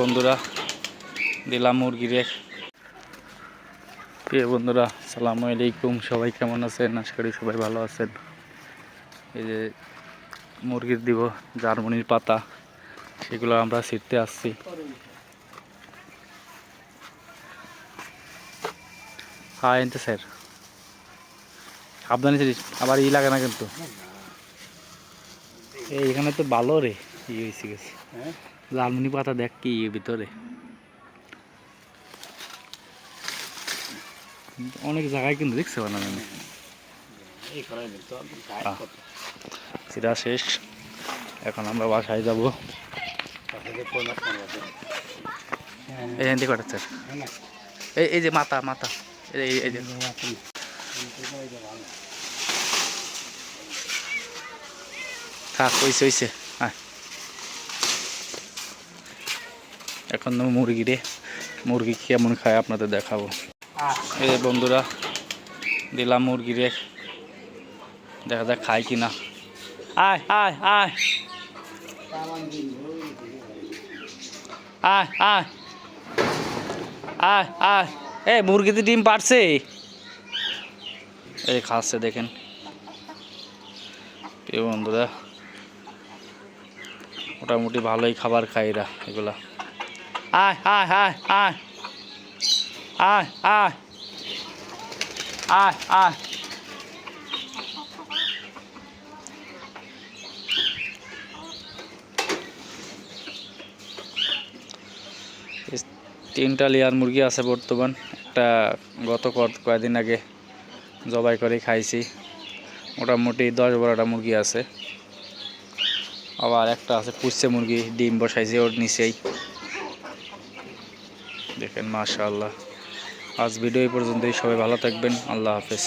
বন্ধুরা, দিলাম মুরগিরে প্রিয় বন্ধুরা সালামু আলাইকুম, সবাই কেমন আছেন? আশা করি সবাই ভালো আছেন। এই যে মুরগির দিব জার্মানির পাতা, সেগুলো আমরা ছিটতে আসছি। হ্যাঁ এনতে স্যার। সাবধানে ছিলিস আবার ই লাগে না কিন্তু। এই এখানে তো ভালো রে, ই হয়েছে গেছে। লালমনি পাতা দেখ কি ভিতরে। অনেক জায়গায় কিন্তু দেখছে বানানো সেটা শেষ। এখন আমরা বাসায় যাব। এই কটা স্যার এই এই যে মাথা মাথা। এই এই- যে। থাক হইছে হইছে হ্যাঁ এখন মুরগি রে। মুরগি কেমন খায় আপনাদের দেখাবো। এই যে বন্ধুরা দিলাম মুরগি রে। দেখা যাক খায় কি না আয় আয় আয়। আয় আয়। আয় আয়। এই মুরগিতে ডিম পারছে? এই খাচ্ছে দেখেন। প্রিয় বন্ধুরা মোটামুটি ভালোই খাবার খায় এরা এগুলা। আয় আয় আয় আয় আয় আয় আয় আয় তিনটা লেয়ার মুরগি আছে বর্তমান। একটা গত কয়েকদিন আগে জবাই করে খাইছি। মোটামুটি দশ বারোটা মুরগি আছে। আবার একটা আছে পুষছে মুরগি, ডিম বসাইছে ওর নিচেই। দেখেন মাশাআল্লাহ। আজ ভিডিও এই পর্যন্তই। সবাই ভালো থাকবেন। আল্লাহ হাফেজ।